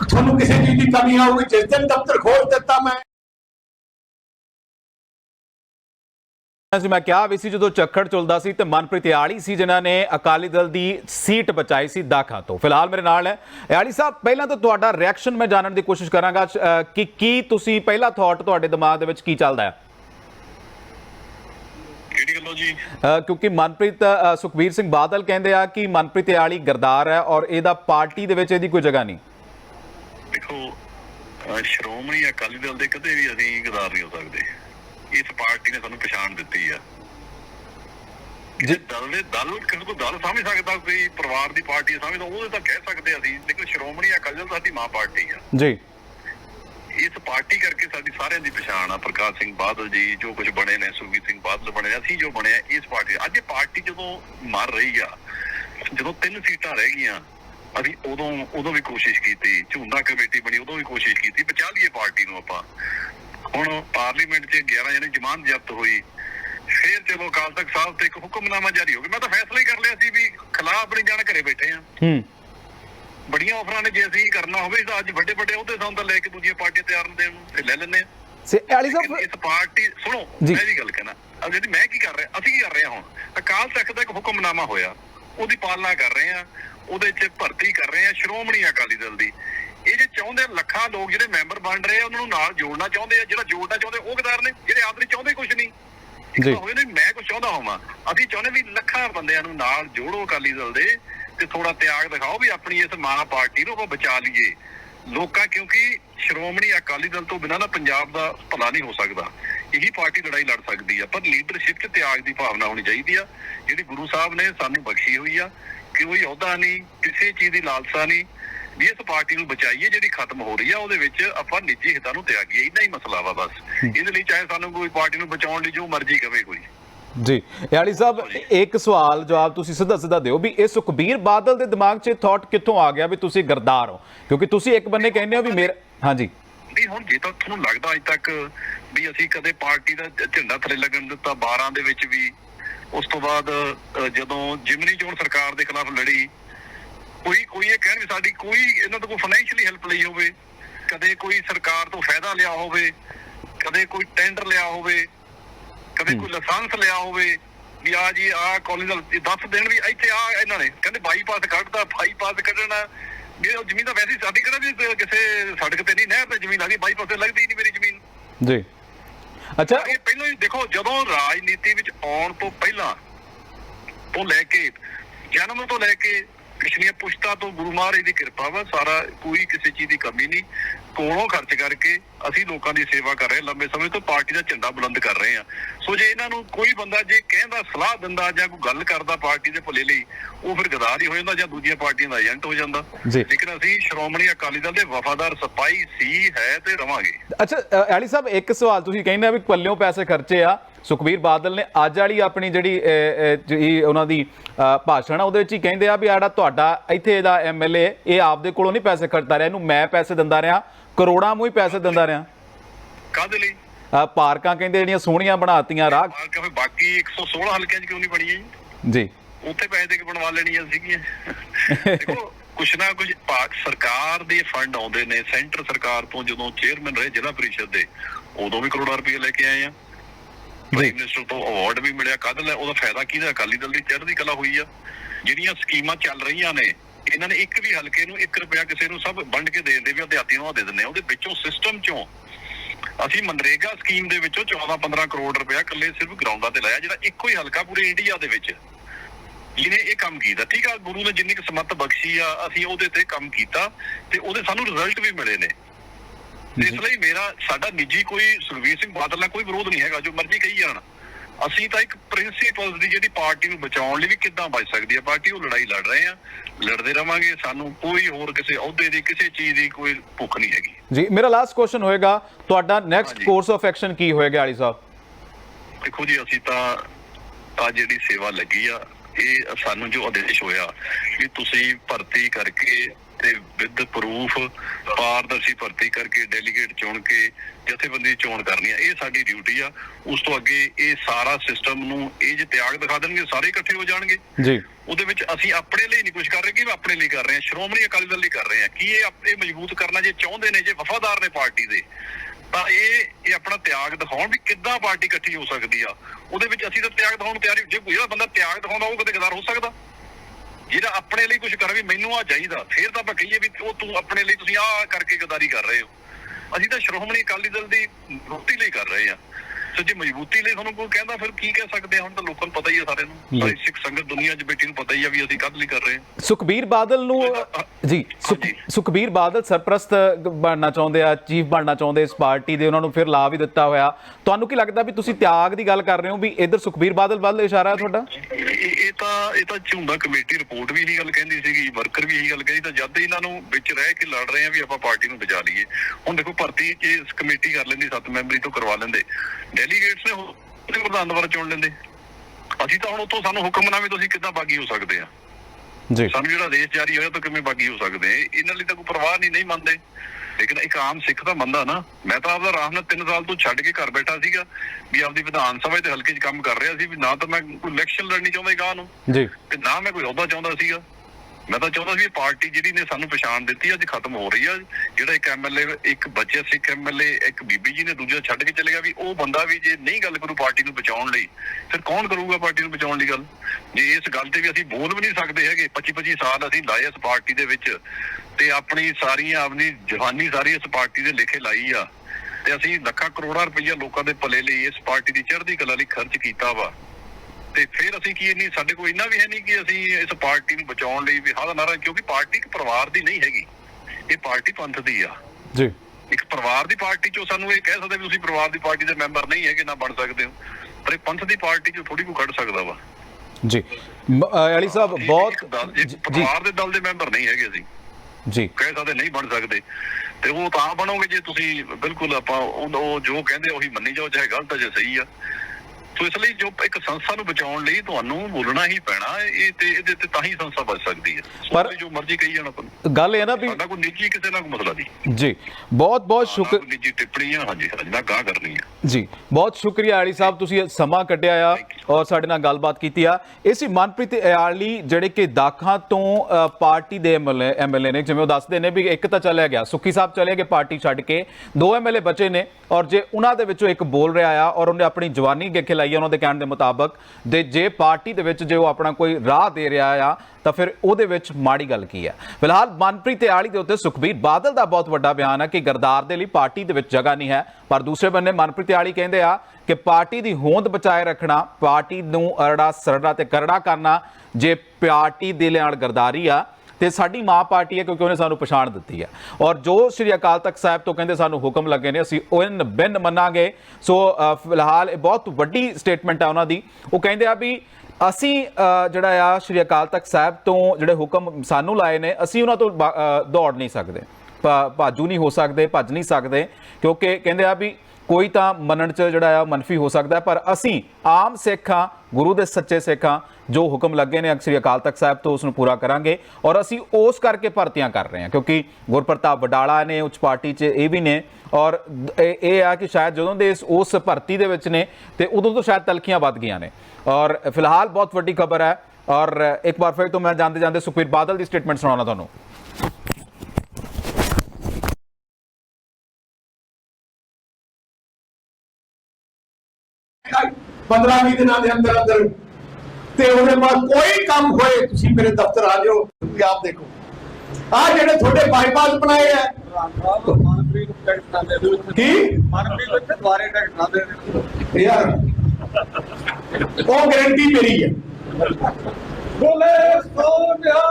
S2: ਤੁਹਾਨੂੰ ਕਿਸੇ ਚੀਜ਼ ਦੀ ਕਮੀ ਆਊਗੀ ਜਿਸ ਦਿਨ ਦਫ਼ਤਰ ਖੋਲ ਦਿੱਤਾ ਮੈਂ।
S1: ਸੀ ਮੈਂ ਕਿਹਾ ਵੀ ਸੀ ਜਦੋਂ ਚੱਕੜ ਚੁਲਦਾ ਸੀ ਤੇ ਮਨਪ੍ਰੀਤ ਇਆਲੀ ਸੀ ਜਿਨ੍ਹਾਂ ਨੇ ਅਕਾਲੀ ਦਲ ਦੀ ਸੀਟ ਬਚਾਈ ਸੀ ਦਾਖਾ ਤੋਂ। ਫਿਲਹਾਲ ਮੇਰੇ ਨਾਲ ਹੈ। ਇਆਲੀ ਸਾਹਿਬ ਪਹਿਲਾਂ ਤਾਂ ਤੁਹਾਡਾ ਰਿਐਕਸ਼ਨ ਮੈਂ ਜਾਣਨ ਦੀ ਕੋਸ਼ਿਸ਼ ਕਰਾਂਗਾ ਕਿ ਕੀ ਤੁਸੀਂ ਪਹਿਲਾ ਥਾਟ ਤੁਹਾਡੇ ਦਿਮਾਗ ਦੇ ਵਿੱਚ ਕੀ ਚੱਲਦਾ ਹੈ?
S4: ਕਿਹੜੀ ਗੱਲੋਂ ਜੀ?
S1: ਕਿਉਂਕਿ ਮਨਪ੍ਰੀਤ ਅ, ਸੁਖਬੀਰ ਸਿੰਘ ਬਾਦਲ ਕਹਿੰਦੇ ਆ ਕਿ ਮਨਪ੍ਰੀਤ ਇਆਲੀ ਗਰਦਾਰ ਹੈ ਔਰ ਇਹਦਾ ਪਾਰਟੀ ਦੇ ਵਿੱਚ ਇਹਦੀ ਕੋਈ ਜਗ੍ਹਾ ਨਹੀਂ।
S4: ਦੇਖੋ ਸ਼੍ਰੋਮਣੀ ਅਕਾਲੀ ਦਲ ਦੇ ਕਦੇ ਵੀ ਅਸੀਂ ਗਦਾਰ ਨਹੀਂ ਹੋ ਸਕਦੇ। ਇਸ ਪਾਰਟੀ ਨੇ ਸਾਨੂੰ ਪਛਾਣ ਦਿੱਤੀ ਆ।
S1: ਜੀ।
S4: ਦਲ ਦੇ ਦਲ ਕਿਸੇ ਕੋ ਦਲ ਸਮਝ ਸਕਦਾ ਕੋਈ ਪਰਿਵਾਰ ਦੀ ਪਾਰਟੀ ਸਮਝਦਾ ਉਹਦੇ ਤਾਂ ਕਹਿ ਸਕਦੇ ਅਸੀਂ ਲੇਕਿਨ ਸ਼੍ਰੋਮਣੀ ਅਕਾਲੀ ਦਲ ਸਾਡੀ ਮਾਂ ਪਾਰਟੀ ਆ।
S1: ਜੀ।
S4: ਇਸ ਪਾਰਟੀ ਕਰਕੇ ਸਾਡੀ ਸਾਰਿਆਂ ਦੀ ਪਛਾਣ ਆ ਪ੍ਰਕਾਸ਼ ਸਿੰਘ ਬਾਦਲ ਜੀ ਜੋ ਕੁਝ ਬਣੇ ਨੇ ਸੁਖਬੀਰ ਸਿੰਘ ਬਾਦਲ ਬਣੇ ਅਸੀਂ ਜੋ ਬਣੇ ਆ ਇਸ ਪਾਰਟੀ ਅੱਜ ਇਹ ਪਾਰਟੀ ਜਦੋਂ ਮਰ ਰਹੀ ਆ ਜਦੋਂ ਤਿੰਨ ਸੀਟਾਂ ਰਹਿ ਗਈਆਂ ਅਸੀਂ ਉਦੋਂ ਉਦੋਂ ਵੀ ਕੋਸ਼ਿਸ਼ ਕੀਤੀ ਝੁੰਦਾ ਕਮੇਟੀ ਬਣੀ ਉਦੋਂ ਵੀ ਕੋਸ਼ਿਸ਼ ਕੀਤੀ ਬਚਾ ਲਈਏ ਪਾਰਟੀ ਨੂੰ ਆਪਾਂ। ਹੁਣ ਪਾਰਲੀਮੈਂਟ 'ਚ 11 ਜਣੇ ਜ਼ਮਾਨਤ ਜ਼ਬਤ ਹੋਈ। ਫਿਰ ਚਲੋ ਅਕਾਲ ਤਖਤ ਸਾਹਿਬ ਤੇ ਇੱਕ ਹੁਕਮਨਾਮਾ ਜਾਰੀ ਹੋ ਗਿਆ ਮੈਂ ਤਾਂ ਫੈਸਲਾ ਹੀ ਕਰ ਲਿਆ ਸੀ ਵੀ ਖਿਲਾਫ ਆਪਣੀ ਜਾਣ ਘਰੇ ਬੈਠੇ ਆ
S1: ਹੂੰ।
S4: ਬੜੀਆਂ ਆਫਰਾਂ ਨੇ ਜੇ ਅਸੀਂ ਕਰਨਾ ਹੋਵੇ ਤਾਂ ਅੱਜ ਵੱਡੇ ਵੱਡੇ ਅਹੁਦੇ ਸਾਨੂੰ ਤਾਂ ਲੈ ਕੇ ਦੂਜੀਆਂ ਪਾਰਟੀਆਂ ਤਿਆਰ ਦੇਣ ਨੂੰ ਤੇ ਲੈ ਆ।
S1: ਸੇ
S4: ਲੇਕਿਨ
S1: ਸਾਹਿਬ
S4: ਇਸ ਪਾਰਟੀ ਸੁਣੋ। ਮੈਂ ਵੀ ਗੱਲ ਕਹਿਣਾ। ਅਬ ਜਿਹੜੀ ਮੈਂ ਕੀ ਕਰ ਰਿਹਾ ਅਸੀਂ ਕੀ ਕਰ ਰਹੇ ਹਾਂ ਹੁਣ? ਅਕਾਲ ਤਖਤ ਦਾ ਇੱਕ ਹੁਕਮਨਾਮਾ ਹੋਇਆ। ਉਹਦੀ ਪਾਲਣਾ ਕਰ ਰਹੇ ਆ ਉਹਦੇ 'ਚ ਭਰਤੀ ਕਰ ਰਹੇ ਆ ਸ਼੍ਰੋਮਣੀ ਅਕਾਲੀ ਦਲ ਦੀ। ਇਹ ਜੇ ਚਾਹੁੰਦੇ ਲੱਖਾਂ ਲੋਕ ਜਿਹੜੇ ਮੈਂਬਰ ਬਣ ਰਹੇ ਆ ਉਹਨਾਂ ਨੂੰ ਨਾਲ ਜੋੜਨਾ ਚਾਹੁੰਦੇ ਆ ਜਿਹੜਾ ਜੋੜਨਾ ਚਾਹੁੰਦੇ ਉਹ ਗਦਾਰ ਨੇ ਜਿਹੜੇ ਆਪ ਨਹੀਂ ਚਾਹੁੰਦੇ ਕੁਝ ਨਹੀਂ।
S1: ਜੀ।
S4: ਹੋਵੇ ਨਾ ਵੀ ਮੈਂ ਕੁਝ ਚਾਹੁੰਦਾ ਹੋਵਾਂ। ਅਸੀਂ ਚਾਹੁੰਦੇ ਵੀ ਲੱਖਾਂ ਬੰਦਿਆਂ ਨੂੰ ਨਾਲ ਜੋੜੋ ਅਕਾਲੀ ਦਲ ਦੇ ਤੇ ਥੋੜਾ ਤਿਆਗ ਦਿਖਾਓ ਵੀ ਆਪਣੀ ਇਸ ਮਾਂ ਪਾਰਟੀ ਨੂੰ ਆਪਾਂ ਬਚਾ ਲਈਏ। ਲੋਕਾਂ ਕਿਉਂਕਿ ਸ਼੍ਰੋਮਣੀ ਅਕਾਲੀ ਦਲ ਤੋਂ ਬਿਨਾਂ ਨਾ ਪੰਜਾਬ ਦਾ ਭਲਾ ਨਹੀਂ ਹੋ ਸਕਦਾ। ਇਹੀ ਪਾਰਟੀ ਲੜਾਈ ਲੜ ਸਕਦੀ ਆ। ਪਰ ਲੀਡਰਸ਼ਿਪ 'ਚ ਤਿਆਗ ਦੀ ਭਾਵਨਾ ਹੋਣੀ ਚਾਹੀਦੀ ਆ। ਜਿਹੜੀ ਗੁਰੂ ਸਾਹਿਬ ਨੇ ਸਾਨੂੰ ਬਖਸ਼ੀ ਹੋਈ ਆ ਕਿ ਕੋਈ ਅਹੁਦਾ ਨਹੀਂ ਕਿਸੇ ਚੀਜ਼ ਦੀ ਲਾਲਸਾ ਨਹੀਂ। ਵੀ ਇਸ ਪਾਰਟੀ ਨੂੰ ਬਚਾਈਏ ਜਿਹੜੀ ਖਤਮ ਹੋ ਰਹੀ ਆ ਉਹਦੇ ਵਿੱਚ ਆਪਾਂ ਨਿੱਜੀ ਹਿੱਤਾਂ ਨੂੰ ਤਿਆਗੀਏ ਇੰਨਾ ਹੀ ਮਸਲਾ ਵਾ ਬਸ। ਇਹਦੇ ਲਈ ਚਾਹੇ ਸਾਨੂੰ ਕੋਈ ਪਾਰਟੀ ਨੂੰ ਬਚਾਉਣ ਲਈ ਜੋ ਮਰਜ਼ੀ ਕਵੇ ਕੋਈ।
S1: ਜੀ ਯਾਲੀ ਸਾਹਿਬ ਇੱਕ ਸਵਾਲ ਜਵਾਬ ਤੁਸੀਂ ਸਿੱਧਾ ਸਿੱਧਾ ਦਿਓ ਵੀ ਇਹ ਸੁਖਬੀਰ ਬਾਦਲ ਦੇ ਦਿਮਾਗ 'ਚ ਥਾਟ ਕਿੱਥੋਂ ਆ ਗਿਆ ਵੀ ਤੁਸੀਂ ਗਰਦਾਰ ਹੋ? ਕਿਉਂਕਿ ਤੁਸੀਂ ਇੱਕ ਬੰਨੇ ਕਹਿੰਦੇ ਹੋ ਵੀ ਮੇਰਾ ਹਾਂਜੀ।
S4: ਨਹੀਂ ਹੁਣ ਜੇ ਤਾਂ ਤੁਹਾਨੂੰ ਲੱਗਦਾ ਅਜ ਤੱਕ ਵੀ ਅਸੀਂ ਕਦੇ ਪਾਰਟੀ ਦਾ ਝੰਡਾ ਥੱਲੇ ਲੱਗਣ ਦਿੱਤਾ 12 ਦੇ ਵਿੱਚ ਵੀ ਉਸ ਤੋਂ ਬਾਅਦ ਜਦੋਂ ਜਿਮਨੀ ਚੋਣ ਸਰਕਾਰ ਦੇ ਖਿਲਾਫ ਲੜੀ ਕੋਈ ਕੋਈ ਇਹ ਕਹਿਣ ਵੀ ਸਾਡੀ ਕੋਈ ਇਹਨਾਂ ਤੋਂ ਕੋਈ ਫਾਈਨੈਂਸ਼ੀਅਲੀ ਹੈਲਪ ਲਈ ਹੋਵੇ ਕਦੇ ਕੋਈ ਸਰਕਾਰ ਤੋਂ ਫਾਇਦਾ ਲਿਆ ਹੋਵੇ ਕਦੇ ਕੋਈ ਟੈਂਡਰ ਲਿਆ ਹੋਵੇ ਕਦੇ ਕੋਈ ਲਾਇਸੈਂਸ ਲਿਆ ਹੋਵੇ ਵੀ ਆ ਜੀ ਆ ਕਾਲਜ ਦਾ ਦੱਸ ਦੇਣ ਵੀ ਇੱਥੇ ਆ ਇਹਨਾਂ ਨੇ ਕਹਿੰਦੇ ਬਾਈਪਾਸ ਕੱਢਦਾ ਬਾਈਪਾਸ ਕੱਢਣਾ ਵੀ ਉਹ ਜ਼ਮੀਨ ਤਾਂ ਵੈਸੇ ਸਾਡੀ ਕਿਹੜਾ ਵੀ ਕਿਸੇ ਸੜਕ ਤੇ ਨਹੀਂ ਨਹਿਰ ਤੇ ਜ਼ਮੀਨ ਆਦੀ ਬਾਈਪਾਸ ਤੇ ਲੱਗਦੀ ਨਹੀਂ ਮੇਰੀ ਜ਼ਮੀਨ।
S1: ਜੀ। ਅੱਛਾ।
S4: ਇਹ ਪਹਿਲਾਂ ਹੀ ਦੇਖੋ ਜਦੋਂ ਰਾਜਨੀਤੀ ਵਿੱਚ ਆਉਣ ਤੋਂ ਪਹਿਲਾਂ ਤੋਂ ਲੈ ਕੇ ਜਨਮ ਤੋਂ ਲੈ ਕੇ ਪਿਛਲੀਆਂ ਪੁਸ਼ਤਾਂ ਤੋਂ ਗੁਰੂ ਮਹਾਰਾਜ ਦੀ ਕਿਰਪਾ ਵਾ ਸਾਰਾ ਕੋਈ ਕਿਸੇ ਚੀਜ਼ ਦੀ ਕਮੀ ਨਹੀਂ ਕੋਲੋਂ ਖਰਚ ਕਰਕੇ ਅਸੀਂ ਲੋਕਾਂ ਦੀ ਸੇਵਾ ਕਰ ਰਹੇ। ਲੰਬੇ ਸਮੇਂ ਤੋਂ ਪਾਰਟੀ ਦਾ ਝੰਡਾ ਬੁਲੰਦ ਕਰ ਰਹੇ ਹਾਂ ਸੋ ਜੇ ਇਹਨਾਂ ਨੂੰ ਕੋਈ ਬੰਦਾ ਜੇ ਕਹਿੰਦਾ ਸਲਾਹ ਦਿੰਦਾ ਜਾਂ ਕੋਈ ਗੱਲ ਕਰਦਾ ਪਾਰਟੀ ਦੇ ਭਲੇ ਲਈ ਉਹ ਫਿਰ ਗਦਾਰ ਹੀ ਹੋ ਜਾਂਦਾ ਜਾਂ ਦੂਜੀਆਂ ਪਾਰਟੀਆਂ ਦਾ ਏਜੰਟ ਹੋ ਜਾਂਦਾ। ਲੇਕਿਨ ਅਸੀਂ ਸ਼੍ਰੋਮਣੀ ਅਕਾਲੀ ਦਲ ਦੇ ਵਫਾਦਾਰ ਸਿਪਾਹੀ ਸੀ ਹੈ ਤੇ ਰਵਾਂਗੇ
S1: ਅੱਛਾ ਐਲੀ ਸਾਹਿਬ ਇੱਕ ਸਵਾਲ ਤੁਸੀਂ ਕਹਿੰਦੇ ਆ ਵੀ ਪੱਲਿਓਂ ਪੈਸੇ ਖਰਚੇ ਆ ਸੁਖਬੀਰ ਬਾਦਲ ਨੇ ਅੱਜ ਵਾਲੀ ਆਪਣੀ ਜਿਹੜੀ ਉਹਨਾਂ ਦੀ ਭਾਸ਼ਣ ਆ ਉਹਦੇ ਵਿੱਚ ਹੀ ਕਹਿੰਦੇ ਆ ਵੀ ਆੜਾ ਤੁਹਾਡਾ ਇੱਥੇ ਦਾ ਐਮਐਲਏ ਇਹ ਆਪਦੇ ਕੋਲੋਂ ਨਹੀਂ ਪੈਸੇ ਖਰਚਦਾ ਰਿਹਾ ਇਹਨੂੰ ਮੈਂ ਪੈਸੇ ਦਿੰਦਾ ਰਿਹਾ ਕਰੋੜਾਂ ਮੂੰਹ ਹੀ ਪੈਸੇ ਦਿੰਦਾ ਰਿਹਾ।
S4: ਕਾਹਦੇ ਲਈ?
S1: ਪਾਰਕਾਂ ਕਹਿੰਦੇ ਜਿਹੜੀਆਂ ਸੋਹਣੀਆਂ ਬਣਾਤੀਆਂ ਰਾਹ।
S4: ਮਾਰ ਕੇ ਫਿਰ ਬਾਕੀ 116 ਹਲਕਿਆਂ 'ਚ ਕਿਉਂ ਨਹੀਂ ਬਣੀ ਜੀ?
S1: ਜੀ।
S4: ਉੱਥੇ ਪੈਸੇ ਦੇ ਕੇ ਬਣਵਾ ਲੈਣੀਆਂ ਸੀਗੀਆਂ। ਦੇਖੋ ਕੁਛ ਨਾ ਕੁਛ ਭਾਰਤ ਸਰਕਾਰ ਦੇ ਫੰਡ ਆਉਂਦੇ ਨੇ ਸੈਂਟਰ ਸਰਕਾਰ ਤੋਂ ਜਦੋਂ ਚੇਅਰਮੈਨ ਰਹੇ ਜ਼ਿਲ੍ਹਾ ਪ੍ਰੀਸ਼ਦ ਦੇ ਉਦੋਂ ਵੀ ਕਰੋੜਾਂ ਰੁਪਏ ਲੈ ਕੇ ਆਏ ਆ। ਪ੍ਰਾਈਮ ਮਿਨਿਸਟਰ ਤੋਂ ਅਵਾਰਡ ਵੀ ਮਿਲਿਆ ਕਦ ਲੈ ਉਹਦਾ ਫਾਇਦਾ ਕਿਹਦਾ ਅਕਾਲੀ ਦਲ ਦੀ ਚੜ੍ਹਦੀ ਕਲਾ ਹੋਈ ਆ। ਜਿਹੜੀਆਂ ਸਕੀਮਾਂ ਚੱਲ ਰਹੀਆਂ ਨੇ ਇਹਨਾਂ ਨੇ ਇੱਕ ਵੀ ਹਲਕੇ ਨੂੰ 1 ਰੁਪਿਆ ਕਿਸੇ ਨੂੰ ਸਭ ਵੰਡ ਕੇ ਦੇ ਦਿੰਦੇ ਵੀ ਅਧਿਆਤੀ ਨੂੰ ਦੇ ਦਿੰਦੇ ਉਹਦੇ ਵਿੱਚੋਂ ਸਿਸਟਮ ਚੋਂ ਅਸੀਂ ਮਨਰੇਗਾ ਸਕੀਮ ਦੇ ਵਿੱਚੋਂ 14-15 ਕਰੋੜ ਰੁਪਇਆ ਇਕੱਲੇ ਸਿਰਫ ਗਰਾਊਂਡਾਂ ਤੇ ਲਾਇਆ ਜਿਹੜਾ ਇੱਕੋ ਹੀ ਹਲਕਾ ਪੂਰੇ ਇੰਡੀਆ ਦੇ ਵਿੱਚ। ਜਿਹਨੇ ਇਹ ਕੰਮ ਕੀਤਾ। ਠੀਕ ਆ ਗੁਰੂ ਨੇ ਜਿੰਨੀ ਕੁ ਸਮੱਤ ਬਖਸ਼ੀ ਆ ਅਸੀਂ ਉਹਦੇ ਤੇ ਕੰਮ ਕੀਤਾ ਤੇ ਉਹਦੇ ਸਾਨੂੰ ਰਿਜ਼ਲਟ ਵੀ ਮਿਲੇ ਨੇ। ਇਸ ਲਈ ਮੇਰਾ ਸਾਡਾ ਨਿੱਜੀ ਕੋਈ ਸੁਖਬੀਰ ਸਿੰਘ ਬਾਦਲ ਨਾਲ ਕੋਈ ਵਿਰੋਧ ਨਹੀਂ ਹੈਗਾ ਜੋ ਮਰਜ਼ੀ ਕਹੀ ਜਾਣ। ਅਸੀਂ ਤਾਂ ਇੱਕ ਪ੍ਰਿੰਸੀਪਲਸ ਦੀ ਜਿਹੜੀ ਪਾਰਟੀ ਨੂੰ ਬਚਾਉਣ ਲਈ ਵੀ ਕਿੱਦਾਂ ਬਚ ਸਕਦੀ ਹੈ ਪਾਰਟੀ ਉਹ ਲੜਾਈ ਲੜ ਰਹੇ ਆ। ਲੜਦੇ ਰਵਾਂਗੇ ਸਾਨੂੰ ਕੋਈ ਹੋਰ ਕਿਸੇ ਅਹੁਦੇ ਦੀ ਕਿਸੇ ਚੀਜ਼ ਦੀ ਕੋਈ ਭੁੱਖ ਨਹੀਂ ਹੈਗੀ।
S1: ਜੀ ਮੇਰਾ ਲਾਸਟ ਕੁਐਸਚਨ ਹੋਏਗਾ। ਤੁਹਾਡਾ ਨੈਕਸਟ। ਕੋਰਸ ਆਫ ਐਕਸ਼ਨ ਕੀ ਹੋਏਗਾ ਆਲੀ ਸਾਹਿਬ?
S4: ਦੇਖੋ ਜੀ ਅਸੀਂ ਤਾਂ ਆ ਜਿਹੜੀ ਸੇਵਾ ਲੱਗੀ ਆ ਇਹ ਸਾਨੂੰ ਜੋ ਆਦੇਸ਼ ਹੋਇਆ ਕਿ ਤੁਸੀਂ ਭਰਤੀ ਕਰਕੇ ਤੇ ਵਿਦ ਪ੍ਰੂਫ ਪਾਰਦਰਸ਼ੀ ਭਰਤੀ ਕਰਕੇ ਡੈਲੀਗੇਟ ਚੁਣ ਕੇ ਜਥੇਬੰਦੀ ਚੋਣ ਕਰਨੀ ਆ। ਇਹ ਸਾਡੀ ਡਿਊਟੀ ਆ। ਉਸ ਤੋਂ ਅੱਗੇ ਇਹ ਸਾਰਾ ਸਿਸਟਮ ਨੂੰ ਇਹ ਜੇ ਤਿਆਗ ਦਿਖਾ ਦੇਣਗੇ ਸਾਰੇ ਇਕੱਠੇ ਹੋ ਜਾਣਗੇ।
S1: ਜੀ।
S4: ਉਹਦੇ ਵਿੱਚ ਅਸੀਂ ਆਪਣੇ ਲਈ ਨਹੀਂ ਕੁਝ ਕਰ ਰਹੇ ਕਿ ਆਪਣੇ ਲਈ ਕਰ ਰਹੇ ਹਾਂ ਸ਼੍ਰੋਮਣੀ ਅਕਾਲੀ ਦਲ ਲਈ ਕਰ ਰਹੇ ਹਾਂ ਕੀ ਇਹ ਆਪਣੇ ਮਜ਼ਬੂਤ ਕਰਨਾ ਜੇ ਚਾਹੁੰਦੇ ਨੇ ਜੇ ਵਫਾਦਾਰ ਨੇ ਪਾਰਟੀ ਦੇ ਤਾਂ ਇਹ ਇਹ ਆਪਣਾ ਤਿਆਗ ਦਿਖਾਉਣ ਵੀ ਕਿੱਦਾਂ ਪਾਰਟੀ ਇਕੱਠੀ ਹੋ ਸਕਦੀ ਆ। ਉਹਦੇ ਵਿੱਚ ਅਸੀਂ ਤਾਂ ਤਿਆਗ ਦਿਖਾਉਣ ਤਿਆਰ ਜੇ ਕੋਈ ਜਿਹੜਾ ਬੰਦਾ ਤਿਆਗ ਦਿਖਾਉਂਦਾ ਉਹ ਕਦੇ ਗਦਾਰ ਹੋ ਸਕਦਾ। ਜਿਹੜਾ ਆਪਣੇ ਲਈ ਕੁਝ ਕਰ ਵੀ ਮੈਨੂੰ ਆ ਚਾਹੀਦਾ। ਫੇਰ ਤਾਂ ਆਪਾਂ ਕਹੀਏ ਵੀ ਉਹ ਤੂੰ ਆਪਣੇ ਲਈ ਤੁਸੀਂ ਆਹ ਕਰਕੇ ਗਦਾਰੀ ਕਰ ਰਹੇ ਹੋ। ਅਸੀਂ ਤਾਂ ਸ਼੍ਰੋਮਣੀ ਅਕਾਲੀ ਦਲ ਦੀ ਰੋਟੀ ਲਈ ਕਰ ਰਹੇ ਆ ਸੋ ਜੇ ਮਜ਼ਬੂਤੀ ਲਈ ਤੁਹਾਨੂੰ ਕੋਈ ਕਹਿੰਦਾ ਫਿਰ ਕੀ ਕਹਿ ਸਕਦੇ ਆ? ਹੁਣ ਤਾਂ ਲੋਕਾਂ ਨੂੰ ਪਤਾ ਹੀ ਆ ਸਾਰਿਆਂ ਨੂੰ। ਸਾਰੀ ਸਿੱਖ ਸੰਗਤ ਦੁਨੀਆ 'ਚ ਬੈਠੀ ਨੂੰ ਪਤਾ ਹੀ ਆ ਵੀ ਅਸੀਂ ਕਦ ਲਈ ਕਰ ਰਹੇ ਹਾਂ।
S1: ਸੁਖਬੀਰ ਬਾਦਲ ਨੂੰ ਜੀ। ਸੁਖਬੀਰ ਬਾਦਲ ਸਰਪ੍ਰਸਤ ਬਣਨਾ ਚਾਹੁੰਦੇ ਆ ਚੀਫ ਬਣਨਾ ਚਾਹੁੰਦੇ ਇਸ ਪਾਰਟੀ ਦੇ ਉਹਨਾਂ ਨੂੰ ਫਿਰ ਲਾ ਵੀ ਦਿੱਤਾ ਹੋਇਆ। ਤੁਹਾਨੂੰ ਕੀ ਲੱਗਦਾ ਵੀ ਤੁਸੀਂ ਤਿਆਗ ਦੀ ਗੱਲ ਕਰ ਰਹੇ ਹੋ ਵੀ ਇਧਰ ਸੁਖਬੀਰ ਬਾਦਲ ਵੱਲ ਇਸ਼ਾਰਾ ਹੈ ਤੁਹਾਡਾ?
S4: ਇਹ ਤਾਂ ਇਹ ਤਾਂ ਝੁੰਦਾ ਕਮੇਟੀ ਰਿਪੋਰਟ ਵੀ ਇਹੀ ਗੱਲ ਕਹਿੰਦੀ ਸੀਗੀ ਵਰਕਰ ਵੀ ਇਹੀ ਗੱਲ ਕਹਿੰਦੀ ਤਾਂ ਜਦ ਇਹਨਾਂ ਨੂੰ ਵਿੱਚ ਰਹਿ ਕੇ ਲੜ ਰਹੇ ਆ ਵੀ ਆਪਾਂ ਪਾਰਟੀ ਨੂੰ ਬਚਾ ਲਈਏ। ਹੁਣ ਦੇਖੋ ਭਰਤੀ ਇਸ ਕਮੇਟੀ ਕਰ ਲੈਂਦੀ ਸੱਤ ਮੈਂਬਰੀ ਤੋਂ ਕਰਵਾ ਲੈਂਦੇ। ਡੈਲੀਗੇਟਸ ਨੇ ਉਹਦੇ ਪ੍ਰਧਾਨ ਦੁਆਰਾ ਚੁਣ ਲੈਂਦੇ? ਅਸੀਂ ਤਾਂ ਹੁਣ ਉੱਥੋਂ ਸਾਨੂੰ ਹੁਕਮ ਨਾ ਵੀ ਤੁਸੀਂ ਕਿੱਦਾਂ ਬਾਗੀ ਹੋ ਸਕਦੇ ਆ।
S1: ਜੀ।
S4: ਸਾਨੂੰ ਜਿਹੜਾ ਆਦੇਸ਼ ਜਾਰੀ ਹੋਇਆ ਤਾਂ ਕਿਵੇਂ ਬਾਗੀ ਹੋ ਸਕਦੇ? ਇਹਨਾਂ ਲਈ ਤਾਂ ਕੋਈ ਪਰਵਾਹ ਨਹੀਂ ਨਹੀਂ ਮੰਨਦੇ। ਲੇਕਿਨ ਇੱਕ ਆਮ ਸਿੱਖ ਤਾਂ ਮੰਨਦਾ ਨਾ ਮੈਂ ਤਾਂ ਆਪਦਾ ਆਰਾਮ ਨਾਲ 3 ਸਾਲ ਤੋਂ ਛੱਡ ਕੇ ਘਰ ਬੈਠਾ ਸੀਗਾ ਵੀ ਆਪਦੀ ਵਿਧਾਨ ਸਭਾ ਤੇ ਹਲਕੇ 'ਚ ਕੰਮ ਕਰ ਰਿਹਾ ਸੀ ਵੀ ਨਾ ਤਾਂ ਮੈਂ ਕੋਈ ਇਲੈਕਸ਼ਨ ਲੜਨੀ ਚਾਹੁੰਦਾ ਗਾਂ ਨੂੰ
S1: ਜੀ।
S4: ਤੇ ਨਾ ਮੈਂ ਕੋਈ ਅਹੁਦਾ ਚਾਹੁੰਦਾ ਸੀਗਾ। ਮੈਂ ਤਾਂ ਚਾਹੁੰਦਾ ਸੀ ਇਹ ਪਾਰਟੀ ਜਿਹੜੀ ਨੇ ਸਾਨੂੰ ਪਛਾਣ ਦਿੱਤੀ, ਅੱਜ ਖਤਮ ਹੋ ਰਹੀ ਆ। ਜਿਹੜਾ ਇੱਕ ਐਮਐਲਏ ਇੱਕ ਬੱਚੇ ਸਿੱਖ ਐਮਐਲਏ ਇੱਕ ਬੀਬੀ ਜੀ ਨੇ ਦੂਜਾ ਛੱਡ ਕੇ ਚਲੇ ਗਿਆ ਵੀ ਉਹ ਬੰਦਾ ਵੀ ਜੇ ਨਹੀਂ ਗੱਲ ਕਰੂ ਪਾਰਟੀ ਨੂੰ ਬਚਾਉਣ ਲਈ, ਫਿਰ ਕੌਣ ਕਰੂਗਾ ਪਾਰਟੀ ਨੂੰ ਬਚਾਉਣ ਲਈ ਗੱਲ? ਜੇ ਇਸ ਗੱਲ ਤੇ ਵੀ ਅਸੀਂ ਬੋਲ ਵੀ ਨਹੀਂ ਸਕਦੇ ਹੈਗੇ 25 25 ਸਾਲ ਅਸੀਂ ਲਾਏ ਇਸ ਪਾਰਟੀ ਦੇ ਵਿੱਚ ਤੇ ਆਪਣੀ ਸਾਰੀਆਂ, ਆਪਣੀ ਜਵਾਨੀ ਸਾਰੀ ਇਸ ਪਾਰਟੀ ਦੇ ਲੇਖੇ ਲਾਈ ਆ। ਤੇ ਅਸੀਂ ਲੱਖਾਂ ਕਰੋੜਾਂ ਰੁਪਈਆ ਲੋਕਾਂ ਦੇ ਭਲੇ ਲਈ ਇਸ ਪਾਰਟੀ ਦੀ ਚੜ੍ਹਦੀ ਕਲਾ ਲਈ ਖਰਚ ਕੀਤਾ ਵਾ। ਤੇ ਫਿਰ ਅਸੀਂ ਕੀ ਨਹੀਂ ਸਾਡੇ ਕੋਲ ਇੰਨਾ ਵੀ ਹੈ ਨਹੀਂ ਕਿ ਅਸੀਂ ਇਸ ਪਾਰਟੀ ਨੂੰ ਬਚਾਉਣ ਲਈ ਵੀ ਹਾਲ ਨਾਰਾ ਕਿਉਂਕਿ ਪਾਰਟੀ ਇੱਕ ਪਰਿਵਾਰ ਦੀ ਨਹੀਂ ਹੈਗੀ। ਇਹ ਪਾਰਟੀ ਪੰਥ ਦੀ ਆ।
S1: ਜੀ।
S4: ਇੱਕ ਪਰਿਵਾਰ ਦੀ ਪਾਰਟੀ ਚੋਂ ਸਾਨੂੰ ਇਹ ਕਹਿ ਸਕਦੇ ਵੀ ਤੁਸੀਂ ਪਰਿਵਾਰ ਦੀ ਪਾਰਟੀ ਦੇ ਮੈਂਬਰ ਨਹੀਂ ਹੈਗੇ ਨਾ ਬਣ ਸਕਦੇ ਹੋ। ਪਰ ਇਹ ਪੰਥ ਦੀ ਪਾਰਟੀ ਚੋਂ ਥੋੜੀ ਕੋ ਕੱਢ ਸਕਦਾ ਵਾ।
S1: ਜੀ। ਅਲੀ ਸਾਹਿਬ ਬਹੁਤ ਜੀ
S4: ਪਰਿਵਾਰ ਦੇ ਦਲ ਦੇ ਮੈਂਬਰ ਨਹੀਂ ਹੈਗੇ ਅਸੀਂ।
S1: ਜੀ।
S4: ਕਹਿ ਸਕਦੇ ਨਹੀਂ ਬਣ ਸਕਦੇ। ਤੇ ਉਹ ਤਾਂ ਬਣੋਗੇ ਜੇ ਤੁਸੀਂ ਬਿਲਕੁਲ ਆਪਾਂ ਉਹ ਉਹ ਜੋ ਕਹਿੰਦੇ ਉਹੀ ਮੰਨੀ ਜਾਓ ਚਾਹੇ ਗਲਤ ਹੈ ਜੇ ਸਹੀ ਆ। ਸੋ ਇਸ ਲਈ ਜੋ ਇੱਕ ਸੰਸਥਾ ਨੂੰ ਬਚਾਉਣ ਲਈ ਤੁਹਾਨੂੰ ਬੋਲਣਾ ਹੀ ਪੈਣਾ ਇਹ ਤੇ ਇਹਦੇ ਤੇ ਤਾਂ ਹੀ ਸੰਸਥਾ ਬਚ ਸਕਦੀ ਹੈ।
S1: ਪਰ-
S4: ਜੋ ਮਰਜ਼ੀ ਕਹੀ ਜਾਣਾ ਆਪਾਂ ਨੂੰ।
S1: ਗੱਲ ਇਹ ਨਾ ਵੀ
S4: ਸਾਡਾ ਕੋਈ ਨਿੱਜੀ ਕਿਸੇ ਨਾਲ ਕੋਈ ਮਸਲਾ ਨਹੀਂ।
S1: ਜੀ ਬਹੁਤ ਬਹੁਤ
S4: ਸ਼ੁਕਰ ਨਿੱਜੀ ਟਿੱਪਣੀਆਂ ਹਾਂਜੀ ਹਾਂਜੀ ਨਾ ਗਾਹ ਕਰਨੀ ਹੈ
S1: ਜੀ ਬਹੁਤ ਸ਼ੁਕਰੀਆ ਆਲੀ ਸਾਹਿਬ ਤੁਸੀਂ ਸਮਾਂ ਕੱਢਿਆ ਆ ਔਰ ਸਾਡੇ ਨਾਲ ਗੱਲਬਾਤ ਕੀਤੀ ਆ। ਇਹ ਸੀ ਮਨਪ੍ਰੀਤ ਇਆਲੀ ਜਿਹੜੇ ਕਿ ਦਾਖਾਂ ਤੋਂ ਪਾਰਟੀ ਦੇ ਐਮਐਲਏ ਐਮਐਲਏ ਨੇ। ਜਿਵੇਂ ਉਹ ਦੱਸਦੇ ਨੇ ਵੀ ਇੱਕ ਤਾਂ ਚਲਿਆ ਗਿਆ ਸੁੱਖੀ ਸਾਹਿਬ ਚਲੇ ਗਏ ਪਾਰਟੀ ਛੱਡ ਕੇ। ਦੋ ਐਮਐਲਏ ਬਚੇ ਨੇ ਔਰ ਜੇ ਉਹਨਾਂ ਦੇ ਵਿੱਚੋਂ ਇੱਕ ਬੋਲ ਰਿਹਾ ਆ ਔਰ ਉਹਨੇ ਆਪਣੀ ਜਵਾਨੀ ਅੱਗੇ ਖਿਲਾਈ ਆ ਉਹਨਾਂ ਦੇ ਕਹਿਣ ਦੇ ਮੁਤਾਬਕ, ਦੇ ਜੇ ਪਾਰਟੀ ਦੇ ਵਿੱਚ ਜੇ ਉਹ ਆਪਣਾ ਕੋਈ ਰਾਹ ਦੇ ਰਿਹਾ ਆ, ਤਾਂ ਫਿਰ ਉਹਦੇ ਵਿੱਚ ਮਾੜੀ ਗੱਲ ਕੀ ਹੈ ਫਿਲਹਾਲ ਮਨਪ੍ਰੀਤ ਇਆਲੀ ਦੇ ਉੱਤੇ ਸੁਖਬੀਰ ਬਾਦਲ ਦਾ ਬਹੁਤ ਵੱਡਾ ਬਿਆਨ ਹੈ ਕਿ ਗਰਦਾਰ ਦੇ ਲਈ ਪਾਰਟੀ ਦੇ ਵਿੱਚ ਜਗ੍ਹਾ ਨਹੀਂ ਹੈ। ਪਰ ਦੂਸਰੇ ਬੰਨੇ ਮਨਪ੍ਰੀਤ ਆਲੀ ਕਹਿੰਦੇ ਆ ਕਿ ਪਾਰਟੀ ਦੀ ਹੋਂਦ ਬਚਾਏ ਰੱਖਣਾ, ਪਾਰਟੀ ਨੂੰ ਅਰੜਾ ਸਰੜਾ ਤੇ ਕਰੜਾ ਕਰਨਾ, ਜੇ ਪਾਰਟੀ ਦੇ ਨਾਲ ਗਰਦਾਰੀ ਆ ਤੇ ਸਾਡੀ ਮਾਂ ਪਾਰਟੀ ਹੈ ਕਿਉਂਕਿ ਉਹਨੇ ਸਾਨੂੰ ਪਛਾਣ ਦਿੱਤੀ ਹੈ। ਔਰ ਜੋ ਸ੍ਰੀ ਅਕਾਲ ਤਖਤ ਸਾਹਿਬ ਤੋਂ ਕਹਿੰਦੇ ਸਾਨੂੰ ਹੁਕਮ ਲੱਗੇ ਨੇ, ਅਸੀਂ ਉਹਨਾਂ ਬਿਨ ਮੰਨਾਂਗੇ। ਸੋ ਫਿਲਹਾਲ ਇਹ ਬਹੁਤ ਵੱਡੀ ਸਟੇਟਮੈਂਟ ਆ ਉਹਨਾਂ ਦੀ। ਉਹ ਕਹਿੰਦੇ ਆ ਵੀ ਅਸੀਂ ਜਿਹੜਾ ਆ ਸ੍ਰੀ ਅਕਾਲ ਤਖਤ ਸਾਹਿਬ ਤੋਂ ਜਿਹੜੇ ਹੁਕਮ ਸਾਨੂੰ ਲਾਏ ਨੇ, ਅਸੀਂ ਉਹਨਾਂ ਤੋਂ ਬਾ- ਦੌੜ ਨਹੀਂ ਸਕਦੇ। ਭਾ- ਭਾਜੂ ਨਹੀਂ ਹੋ ਸਕਦੇ, ਭੱਜ ਨਹੀਂ ਸਕਦੇ। ਕਿਉਂਕਿ ਕਹਿੰਦੇ ਆ ਵੀ ਕੋਈ ਤਾਂ ਮੰਨਣ ਚ ਜਿਹੜਾ ਆ ਮਨਫੀ ਹੋ ਸਕਦਾ ਪਰ ਅਸੀਂ ਆਮ ਸਿੱਖਾਂ, ਗੁਰੂ ਦੇ ਸੱਚੇ ਸਿੱਖਾਂ ਜੋ ਹੁਕਮ ਲੱਗੇ ਨੇ, ਸ੍ਰੀ ਅਕਾਲ ਤਖਤ ਸਾਹਿਬ ਤੋਂ ਉਸ ਨੂੰ ਪੂਰਾ ਕਰਾਂਗੇ ਔਰ ਅਸੀਂ ਉਸ ਕਰਕੇ ਭਰਤੀਆਂ ਕਰ ਰਹੇ ਹਾਂ, ਕਿਉਂਕਿ ਗੁਰਪ੍ਰਤਾਪ ਵਡਾਲਾ ਨੇ, ਉੱਚ ਪਾਰਟੀ 'ਚ ਇਹ ਵੀ ਨੇ ਔਰ ਇਹ ਇਹ ਆ ਕਿ ਸ਼ਾਇਦ ਜਦੋਂ ਦੇ ਇਸ, ਉਸ ਭਰਤੀ ਦੇ ਵਿੱਚ ਨੇ ਤੇ ਉਦੋਂ ਤੋਂ ਸ਼ਾਇਦ ਤਲਖੀਆਂ ਵੱਧ ਗਈਆਂ ਨੇ। ਔਰ ਫਿਲਹਾਲ ਬਹੁਤ ਵੱਡੀ ਖਬਰ ਹੈ ਔਰ ਇੱਕ ਵਾਰ ਫਿਰ ਤੋਂ ਮੈਂ ਜਾਂਦੇ ਜਾਂਦੇ ਸੁਖਬੀਰ ਬਾਦਲ ਦੀ ਸਟੇਟਮੈਂਟ ਸੁਣਾਉਣਾ ਤੁਹਾਨੂੰ।
S2: 15 20 ਦਿਨਾਂ ਦੇ ਅੰਦਰ ਅੰਦਰ। ਤੇ ਉਹਦੇ ਬਾਅਦ ਕੋਈ ਕੰਮ ਹੋਏ ਤੁਸੀਂ ਮੇਰੇ ਦਫ਼ਤਰ ਆ ਜਾਓ ਤੁਸੀਂ ਆਪ ਦੇਖੋ। ਆ ਜਿਹੜੇ ਤੁਹਾਡੇ ਬਾਈਪਾਸ ਬਣਾਏ ਆ। ਕੀ?
S3: ਮਨਪ੍ਰੀਤ ਨੂੰ ਇੱਥੇ ਦੁਬਾਰੇ ਟਿਕਟ ਨਾ ਦੇ ਦਿਓ
S2: ਯਾਰ ਉਹ ਗਾਰੰਟੀ ਮੇਰੀ ਹੈ
S3: ਬੋਲੇ ਸੋਨਿਆ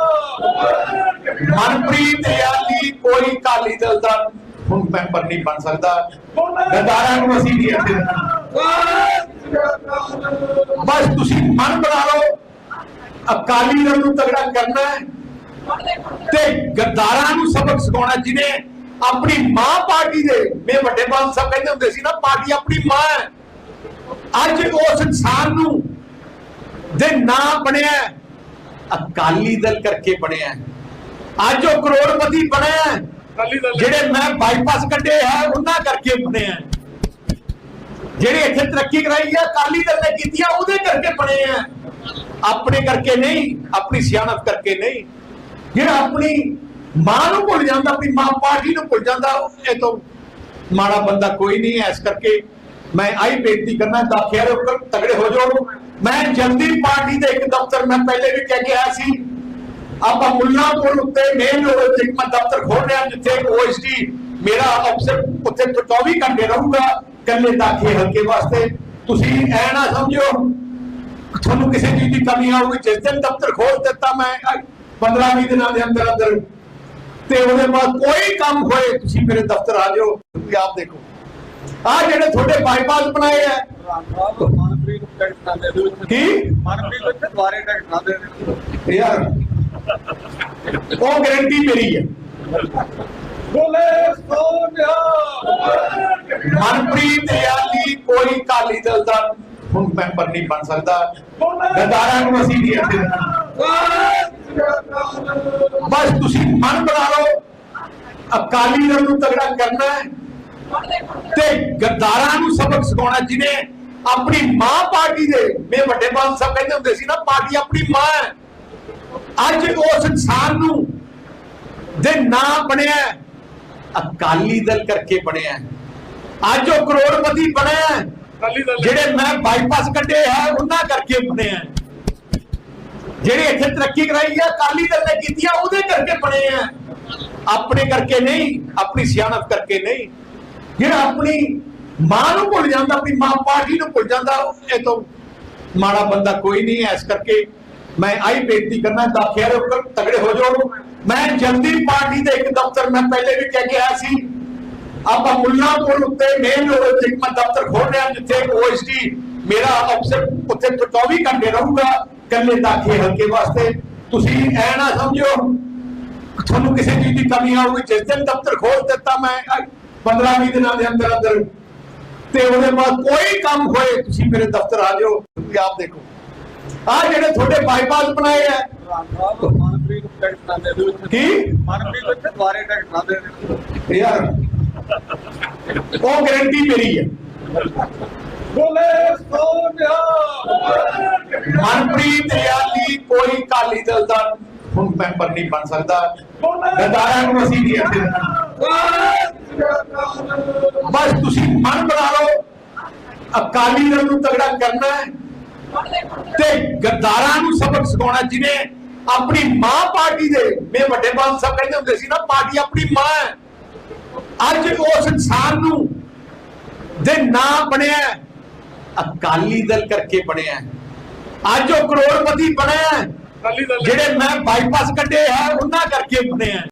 S2: ਮਨਪ੍ਰੀਤ ਯਾਲੀ ਕੋਈ ਕਾਲੀ ਦਲ ਦਾ ਹੁਣ ਮੈਂਬਰ ਨਹੀਂ ਬਣ ਸਕਦਾ। ਗਦਾਰਾਂ ਨੂੰ ਅਸੀਂ ਨਹੀਂ ਅੱਗੇ ਬਸ ਤੁਸੀਂ ਮਨ ਬਣਾ ਲਓ। ਅਕਾਲੀ ਦਲ ਨੂੰ ਤਗੜਾ ਕਰਨਾ ਹੈ। ਤੇ ਗਦਾਰਾਂ ਨੂੰ ਸਬਕ ਸਿਖਾਉਣਾ ਜਿਹਨੇ ਆਪਣੀ ਮਾਂ ਪਾਰਟੀ ਦੇ ਮੇ ਵੱਡੇ ਬਾਲ ਸਾਹਿਬ ਕਹਿੰਦੇ ਹੁੰਦੇ ਸੀ ਨਾ ਪਾਰਟੀ ਆਪਣੀ ਮਾਂ ਹੈ। ਅੱਜ ਉਸ ਇਨਸਾਨ ਨੂੰ ਦੇ ਨਾਂ ਬਣਿਆ ਅਕਾਲੀ ਦਲ ਕਰਕੇ ਬਣਿਆ। ਅੱਜ ਉਹ ਕਰੋੜਪਤੀ ਬਣਿਆ ਜਿਹੜੇ ਮੈਂ ਬਾਈਪਾਸ ਕੱਢੇ ਹੈ ਉਹਨਾਂ ਕਰਕੇ ਬਣਿਆ ਹੈ। ਜਿਹੜੇ ਇੱਥੇ ਤਰੱਕੀ ਕਰਾਈ ਹੈ ਅਕਾਲੀ ਦਲ ਨੇ ਕੀਤੀ ਹੈ ਉਹਦੇ ਕਰਕੇ ਬਣੇ ਆ। ਆਪਣੇ ਕਰਕੇ ਨਹੀਂ, ਆਪਣੀ ਸਿਆਣਪ ਕਰਕੇ ਨਹੀਂ। ਜਿਹੜਾ ਆਪਣੀ ਮਾਂ ਨੂੰ ਭੁੱਲ ਜਾਂਦਾ, ਆਪਣੀ ਮਾਂ ਪਾਰਟੀ ਨੂੰ ਭੁੱਲ ਜਾਂਦਾ, ਇਹ ਤੋਂ ਮਾੜਾ ਬੰਦਾ ਕੋਈ ਨਹੀਂ ਹੈ। ਇਸ ਕਰਕੇ ਮੈਂ ਆਈ ਬੇਨਤੀ ਕਰਨਾ, ਦਾਖਿਆਰੇ ਉੱਪਰ ਤਗੜੇ ਹੋ ਜਾਓ। ਮੈਂ ਜਲਦੀ ਪਾਰਟੀ ਦੇ ਇੱਕ ਦਫ਼ਤਰ ਮੈਂ ਪਹਿਲੇ ਵੀ ਕਹਿ ਕੇ ਆਇਆ ਸੀ ਆਪਾਂ ਮੁੱਲਾਂਪੁਰ ਉੱਤੇ ਮੇਨ ਰੋਡ ਤੇ ਇੱਕ ਮੈਂ ਦਫ਼ਤਰ ਖੋਲ ਰਿਹਾ ਜਿੱਥੇ ਓਐਸਟੀ ਮੇਰਾ ਅਫਸਰ ਉੱਥੇ 24 ਘੰਟੇ ਰਹੂਗਾ ਕੱਲੇ ਦਾਖੇ ਹਲਕੇ ਵਾਸਤੇ। ਤੁਸੀਂ ਐ ਨਾ ਸਮਝੋ ਤੁਹਾਨੂੰ ਕਿਸੇ ਚੀਜ਼ ਦੀ ਕਮੀ ਆਊਗੀ ਜਿਸ ਦਿਨ ਦਫ਼ਤਰ ਖੋਲ ਦਿੱਤਾ ਮੈਂ 15 20 ਦਿਨਾਂ ਦੇ ਅੰਦਰ ਅੰਦਰ ਤੇ ਉਹਦੇ ਬਾਅਦ ਕੋਈ ਕੰਮ ਹੋਏ ਤੁਸੀਂ ਮੇਰੇ ਦਫ਼ਤਰ ਆ ਜਾਓ। ਤੁਸੀਂ ਆਪ ਦੇਖੋ। ਆ ਜਿਹੜੇ ਤੁਹਾਡੇ ਬਾਈਪਾਸ ਬਣਾਏ ਆ। ਕੀ?
S3: ਮਨਪ੍ਰੀਤ ਦੁਬਾਰੇ ਟਿਕਟ ਨਾ ਦੇ
S2: ਯਾਰ ਉਹ ਗਾਰੰਟੀ ਮੇਰੀ ਹੈ।
S3: ਬੋਲੇ ਸੋਨਿਆ।
S2: ਮਨਪ੍ਰੀਤ ਯਾਲੀ ਕੋਈ ਕਾਲੀ ਦਲ ਦਾ ਹੁਣ ਮੈਂਬਰ ਨਹੀਂ ਬਣ ਸਕਦਾ। ਗਦਾਰਾਂ ਨੂੰ ਅਸੀਂ ਨਹੀਂ ਅੱਗੇ ਬਸ ਤੁਸੀਂ ਮਨ ਬਣਾ ਲਓ। ਅਕਾਲੀ ਦਲ ਨੂੰ ਤਗੜਾ ਕਰਨਾ ਹੈ। ਤੇ ਗਦਾਰਾਂ ਨੂੰ ਸਬਕ ਸਿਖਾਉਣਾ ਜਿਹਨੇ ਆਪਣੀ ਮਾਂ ਪਾਰਟੀ ਦੇ ਮੇ ਵੱਡੇ ਬਾਲ ਸਾਹਿਬ ਕਹਿੰਦੇ ਹੁੰਦੇ ਸੀ ਨਾ ਪਾਰਟੀ ਆਪਣੀ ਮਾਂ ਹੈ। ਅੱਜ ਉਸ ਇਨਸਾਨ ਨੂੰ ਦੇ ਨਾਂ ਬਣਿਆ ਹੈ, ਅਕਾਲੀ ਦਲ ਕਰਕੇ ਬਣਿਆ ਹੈ। ਅੱਜ ਉਹ ਕਰੋੜਪਤੀ ਬਣਿਆ ਹੈ। ਜਿਹੜੇ ਮੈਂ ਬਾਈਪਾਸ ਕੱਢੇ ਹੈ ਉਹਨਾਂ ਕਰਕੇ ਬਣੇ ਆ ਜਿਹੜੇ ਇੱਥੇ ਤਰੱਕੀ ਕਰਾਈ ਹੈ ਅਕਾਲੀ ਦਲ ਨੇ ਕੀਤੀ ਹੈ ਉਹਦੇ ਕਰਕੇ ਬਣੇ ਆ ਆਪਣੇ ਕਰਕੇ ਨਹੀਂ ਆਪਣੀ ਸਿਆਣਪ ਕਰਕੇ ਨਹੀਂ ਜਿਹੜਾ ਆਪਣੀ ਮਾਂ ਨੂੰ ਭੁੱਲ ਜਾਂਦਾ ਆਪਣੀ ਮਾਂ ਪਾਰਟੀ ਨੂੰ ਭੁੱਲ ਜਾਂਦਾ ਇਹ ਤੋਂ ਮਾੜਾ ਬੰਦਾ ਕੋਈ ਨਹੀਂ ਹੈ ਇਸ ਕਰਕੇ ਮੈਂ ਆਈ ਬੇਨਤੀ ਕਰਨਾ ਦਾਖਿਆਂ ਦੇ ਉੱਪਰ ਤਗੜੇ ਹੋ ਜਾਓ ਮੈਂ ਜਲਦੀ ਪਾਰਟੀ ਦੇ ਇੱਕ ਦਫ਼ਤਰ ਮੈਂ ਪਹਿਲੇ ਵੀ ਕਹਿ ਕੇ ਆਇਆ ਸੀ। ਆਪਾਂ ਮੁੱਲਾਂਪੁਰ ਉੱਤੇ ਮੇਨ ਰੋਡ ਉੱਤੇ ਇੱਕ ਦਫ਼ਤਰ ਖੋਲ ਰਿਹਾ ਜਿੱਥੇ ਓਐਸਟੀ ਮੇਰਾ ਅਫਸਰ ਉੱਥੇ 24 ਘੰਟੇ ਰਹੂਗਾ ਕੱਲੇ ਦਾਖੇ ਹਲਕੇ ਵਾਸਤੇ। ਤੁਸੀਂ ਐ ਨਾ ਸਮਝੋ ਤੁਹਾਨੂੰ ਕਿਸੇ ਚੀਜ਼ ਦੀ ਕਮੀ ਆਊਗੀ ਜਿਸ ਦਿਨ ਦਫ਼ਤਰ ਖੋਲ ਦਿੱਤਾ ਮੈਂ 15 20 ਦਿਨਾਂ ਦੇ ਅੰਦਰ ਅੰਦਰ ਤੇ ਉਹਦੇ ਬਾਅਦ ਕੋਈ ਕੰਮ ਹੋਏ, ਤੁਸੀਂ ਮੇਰੇ ਦਫ਼ਤਰ ਆ ਜਾਓ, ਤੁਸੀਂ ਆਪ ਦੇਖੋ। ਆ ਜਿਹੜੇ ਤੁਹਾਡੇ ਬਾਈਪਾਸ ਬਣਾਏ ਆ। ਕੀ?
S3: ਮਨਪ੍ਰੀਤ ਇੱਥੇ ਦੁਬਾਰੇ ਟਿਕਟ ਨਾ ਦੇ
S2: ਯਾਰ ਉਹ ਗਾਰੰਟੀ ਮੇਰੀ ਹੈ
S3: ਬੋਲੇ ਸੋਨਿਆ।
S2: ਮਨਪ੍ਰੀਤ ਰਿਆਲੀ ਕੋਈ ਕਾਲੀ ਦਲ ਦਾ ਹੁਣ ਮੈਂਬਰ ਨਹੀਂ ਬਣ ਸਕਦਾ। ਗਦਾਰਾਂ ਨੂੰ ਅਸੀਂ ਨਹੀਂ ਇੱਥੇ ਬਸ ਤੁਸੀਂ ਮਨ ਬਣਾ ਲਓ। ਅਕਾਲੀ ਦਲ ਨੂੰ ਤਗੜਾ ਕਰਨਾ ਹੈ। ਤੇ ਗਦਾਰਾਂ ਨੂੰ ਸਬਕ ਸਿਖਾਉਣਾ ਜਿਹਨੇ ਆਪਣੀ ਮਾਂ ਪਾਰਟੀ ਦੇ ਮੇ ਵੱਡੇ ਬਾਲ ਸਾਹਿਬ ਕਹਿੰਦੇ ਹੁੰਦੇ ਸੀ ਨਾ ਪਾਰਟੀ ਆਪਣੀ ਮਾਂ ਹੈ ਅੱਜ ਉਸ ਇਨਸਾਨ ਨੂੰ ਦੇ ਨਾਂ ਬਣਿਆ ਅਕਾਲੀ ਦਲ ਕਰਕੇ ਬਣਿਆ। ਅੱਜ ਉਹ ਕਰੋੜਪਤੀ ਬਣਿਆ ਹੈ।
S3: ਅਕਾਲੀ ਦਲ
S2: ਜਿਹੜੇ ਮੈਂ ਬਾਈਪਾਸ ਕੱਢੇ ਹੈ ਉਹਨਾਂ ਕਰਕੇ ਬਣਿਆ।